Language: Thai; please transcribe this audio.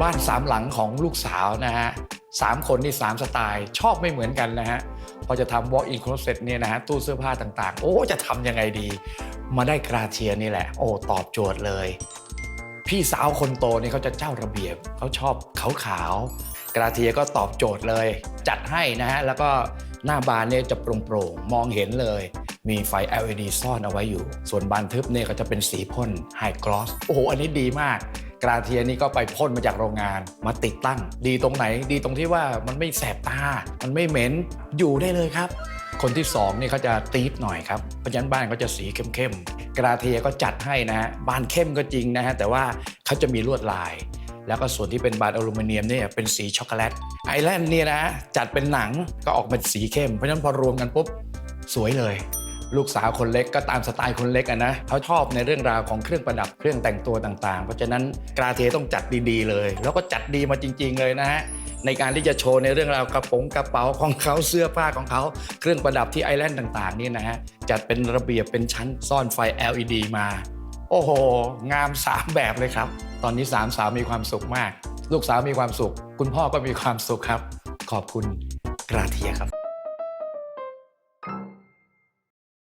บ้านสามหลังของลูกสาวนะฮะสามคนนี่สามสไตล์ ชอบไม่เหมือนกันนะฮะพอจะทำ walk in closet เนี่ยนะฮะตู้เสื้อผ้าต่างๆ โอ้จะทำยังไงดี มาได้กราเทียนี่แหละ โอ้ตอบโจทย์เลย พี่สาวคนโตนี่เขาจะเจ้าระเบียบเขาชอบขาวๆกราเทียก็ตอบโจทย์เลย จัดให้นะฮะแล้วก็หน้าบานเนี่ยจะโปร่งๆมองเห็นเลย มีไฟ LED ซ่อนเอาไว้อยู่ ส่วนบานทึบเนี่ยก็จะเป็นสีพ่นไฮกลอสโอ้โหอันนี้ดีมาก กราเทียนี่ก็ไปพ่นมาจากโรงงานมาติดตั้ง ดีตรงไหนดีตรงที่ว่ามันไม่แสบตา มันไม่เหม็นอยู่ได้เลยครับ คนที่2นี่เขาจะตีดหน่อยครับเพราะฉะนั้นบ้านเขาจะสีเข้มๆกราเทียก็จัดให้นะฮะบ้านเข้มก็จริงนะฮะแต่ว่าเขาจะมีลวดลาย แล้วก็ส่วนที่เป็นบานอลูมิเนียมเนี่ยเป็นสีช็อกโกแลตไอแลนด์เนี่ยนะจัดเป็นหนังก็ออกเป็นสีเข้มเพราะฉะนั้นพอรวมกันปุ๊บสวยเลย ลูกสาวคนเล็กก็ตามสไตล์คนเล็กอะนะเขาชอบในเรื่องราวของเครื่องประดับเครื่องแต่งตัวต่างๆ เพราะฉะนั้นกราเทียต้องจัดดีๆเลย แล้วก็จัดดีมาจริง ๆ เลยนะฮะในการที่จะโชว์ในเรื่องราวกระโปรงกระเป๋าของเขาเสื้อผ้าของเขาเครื่องประดับที่ไอแลนด์ต่างๆนี่นะฮะจัดเป็นระเบียบเป็นชั้นซ่อนไฟ LED มา โอ้โห งามสามแบบเลยครับ ตอนนี้สามสาวมีความสุขมาก ลูกสาวมีความสุข คุณพ่อก็มีความสุขครับ ขอบคุณกราเทียครับ